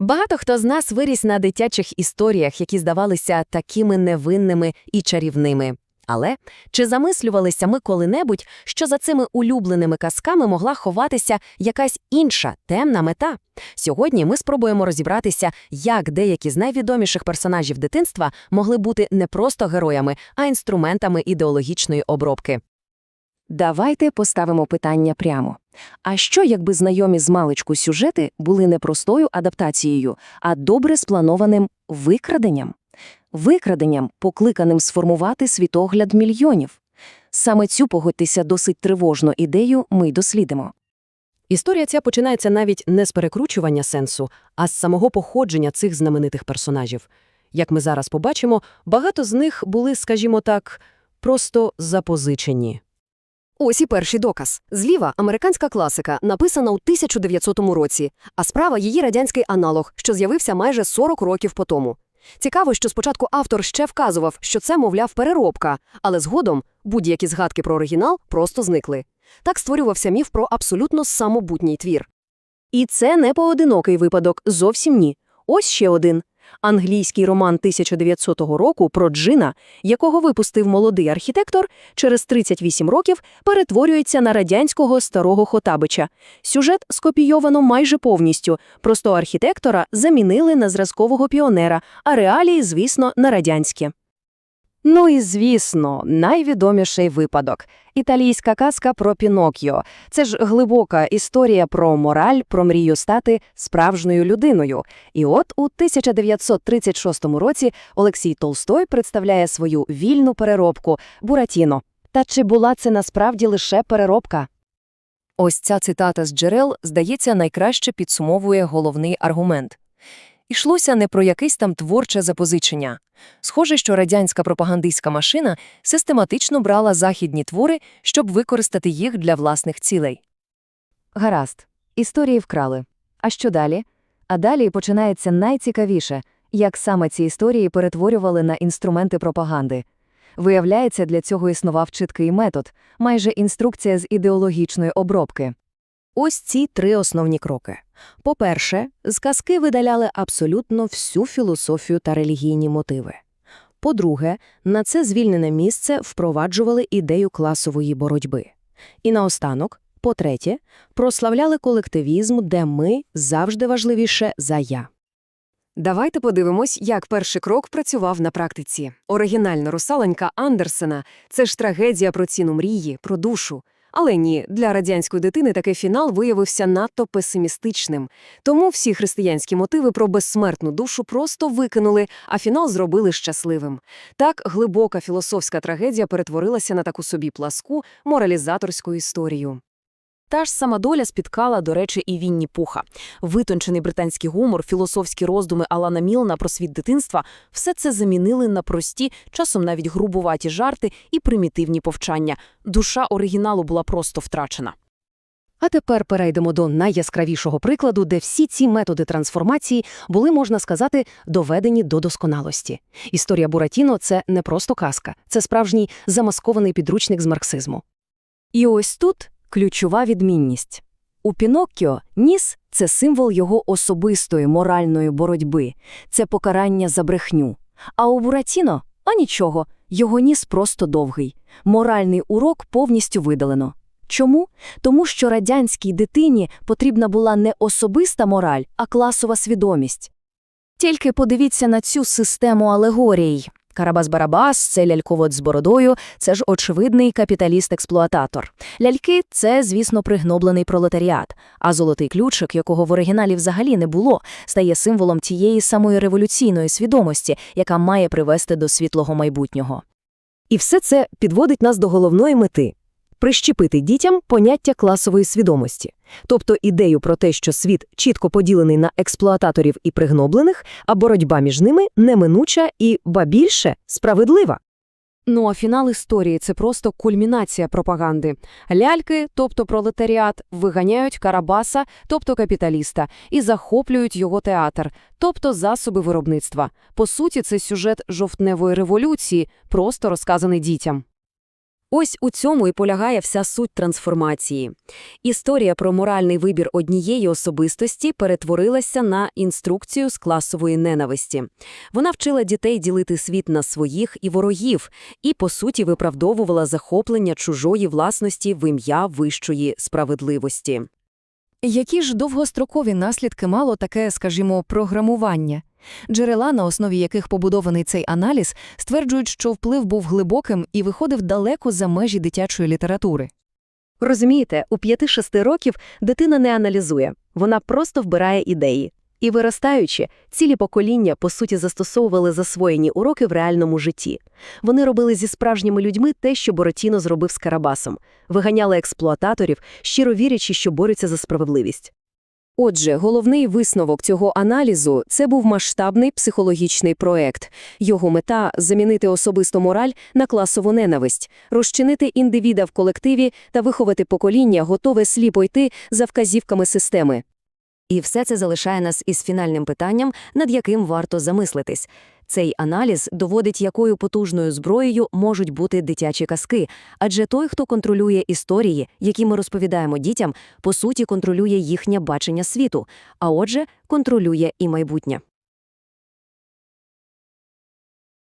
Багато хто з нас виріс на дитячих історіях, які здавалися такими невинними і чарівними. Але чи замислювалися ми коли-небудь, що за цими улюбленими казками могла ховатися якась інша темна мета? Сьогодні ми спробуємо розібратися, як деякі з найвідоміших персонажів дитинства могли бути не просто героями, а інструментами ідеологічної обробки. Давайте поставимо питання прямо. А що, якби знайомі з маличку сюжети були не простою адаптацією, а добре спланованим викраденням? Викраденням, покликаним сформувати світогляд мільйонів. Саме цю, погодьтеся, досить тривожну ідею ми дослідимо. Історія ця починається навіть не з перекручування сенсу, а з самого походження цих знаменитих персонажів. Як ми зараз побачимо, багато з них були, скажімо так, просто запозичені. Ось і перший доказ. Зліва американська класика, написана у 1900 році, а справа її радянський аналог, що з'явився майже 40 років по тому. Цікаво, що спочатку автор ще вказував, що це, мовляв, переробка, але згодом будь-які згадки про оригінал просто зникли. Так створювався міф про абсолютно самобутній твір. І це не поодинокий випадок, зовсім ні. Ось ще один. Англійський роман 1900 року про Джина, якого випустив молодий архітектор, через 38 років перетворюється на радянського старого Хотабича. Сюжет скопійовано майже повністю, просто архітектора замінили на зразкового піонера, а реалії, звісно, на радянські. Ну і звісно, найвідоміший випадок італійська казка про Пінокіо. Це ж глибока історія про мораль, про мрію стати справжньою людиною. І от у 1936 році Олексій Толстой представляє свою вільну переробку Буратіно. Та чи була це насправді лише переробка? Ось ця цитата з джерел, здається, найкраще підсумовує головний аргумент. Ішлося не про якесь там творче запозичення. Схоже, що радянська пропагандистська машина систематично брала західні твори, щоб використати їх для власних цілей. Гаразд. Історії вкрали. А що далі? А далі починається найцікавіше, як саме ці історії перетворювали на інструменти пропаганди. Виявляється, для цього існував чіткий метод, майже інструкція з ідеологічної обробки. Ось ці три основні кроки. По-перше, з казки видаляли абсолютно всю філософію та релігійні мотиви. По-друге, на це звільнене місце впроваджували ідею класової боротьби. І наостанок, по-третє, прославляли колективізм, де ми завжди важливіше за я. Давайте подивимось, як перший крок працював на практиці. Оригінальна русаленька Андерсена – це ж трагедія про ціну мрії, про душу. Але ні, для радянської дитини такий фінал виявився надто песимістичним. Тому всі християнські мотиви про безсмертну душу просто викинули, а фінал зробили щасливим. Так глибока філософська трагедія перетворилася на таку собі пласку моралізаторську історію. Та ж сама доля спіткала, до речі, і Вінні Пуха. Витончений британський гумор, філософські роздуми Алана Мілна про світ дитинства – все це замінили на прості, часом навіть грубуваті жарти і примітивні повчання. Душа оригіналу була просто втрачена. А тепер перейдемо до найяскравішого прикладу, де всі ці методи трансформації були, можна сказати, доведені до досконалості. Історія Буратіно – це не просто казка, це справжній замаскований підручник з марксизму. І ось тут ключова відмінність. У Піноккіо ніс – це символ його особистої моральної боротьби, це покарання за брехню. А у Буратіно – а нічого, його ніс просто довгий. Моральний урок повністю видалено. Чому? Тому що радянській дитині потрібна була не особиста мораль, а класова свідомість. Тільки подивіться на цю систему алегорій. Карабас-Барабас – це ляльковод з бородою, це ж очевидний капіталіст-експлуататор. Ляльки – це, звісно, пригноблений пролетаріат, а золотий ключик, якого в оригіналі взагалі не було, стає символом тієї самої революційної свідомості, яка має привести до світлого майбутнього. І все це підводить нас до головної мети – прищепити дітям поняття класової свідомості, тобто ідею про те, що світ чітко поділений на експлуататорів і пригноблених, а боротьба між ними неминуча і, ба більше, справедлива. Ну а фінал історії – це просто кульмінація пропаганди. Ляльки, тобто пролетаріат, виганяють Карабаса, тобто капіталіста, і захоплюють його театр, тобто засоби виробництва. По суті, це сюжет жовтневої революції, просто розказаний дітям. Ось у цьому і полягає вся суть трансформації. Історія про моральний вибір однієї особистості перетворилася на інструкцію з класової ненависті. Вона вчила дітей ділити світ на своїх і ворогів, і, по суті, виправдовувала захоплення чужої власності в ім'я вищої справедливості. Які ж довгострокові наслідки мало таке, скажімо, програмування? Джерела, на основі яких побудований цей аналіз, стверджують, що вплив був глибоким і виходив далеко за межі дитячої літератури. Розумієте, у 5-6 років дитина не аналізує, вона просто вбирає ідеї. І виростаючи, цілі покоління, по суті, застосовували засвоєні уроки в реальному житті. Вони робили зі справжніми людьми те, що Боротіно зробив з Карабасом. Виганяли експлуататорів, щиро вірячи, що борються за справедливість. Отже, головний висновок цього аналізу – це був масштабний психологічний проект. Його мета – замінити особисту мораль на класову ненависть, розчинити індивіда в колективі та виховати покоління, готове сліпо йти за вказівками системи. І все це залишає нас із фінальним питанням, над яким варто замислитись. Цей аналіз доводить, якою потужною зброєю можуть бути дитячі казки, адже той, хто контролює історії, які ми розповідаємо дітям, по суті контролює їхнє бачення світу, а отже, контролює і майбутнє.